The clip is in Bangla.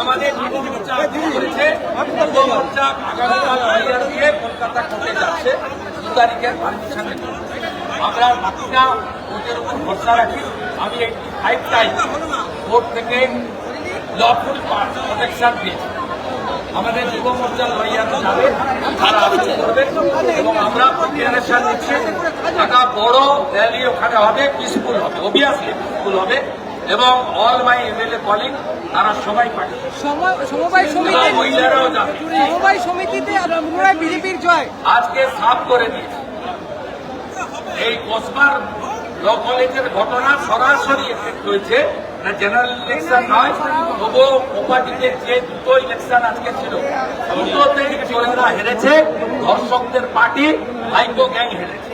আমাদের মোর্চা মোর্চা আগামীকাল কলকাতা কোর্টে যাচ্ছে। দু তারিখের পারমিশনের। আমরা বাকিটা কোর্টের উপর ভরসা রাখি। আমি এইটি ফাইভ টাইম কোর্ট থেকে আমাদের যুব মোর্চা লয়ার যাবে, তারা আপিল করবে। এবং আমরা প্রিপারেশন বড় র্যালি ওখানে হবে পিসফুল হবে। অবভিয়াসলি পিসফুল হবে। এবং অল মাই এমএলএ কলিগ তারা সবাই মহিলারাও যাবে। সমবায় সমিতিতে পুনরায় বিজেপির জয়। আজকে সাফ করে দিয়েছে। এই কসবার ল কলেজের ঘটনা সরাসরি এফেক্ট হয়েছে। না জেনারেল ইলেকশন নয় তবুও কোপাটিতে যে দুটো ইলেকশন আজকে ছিল দুটোতে চোরেরা হেরেছে ধর্ষকদের পার্টি হাইকো গ্যাং হেরেছে।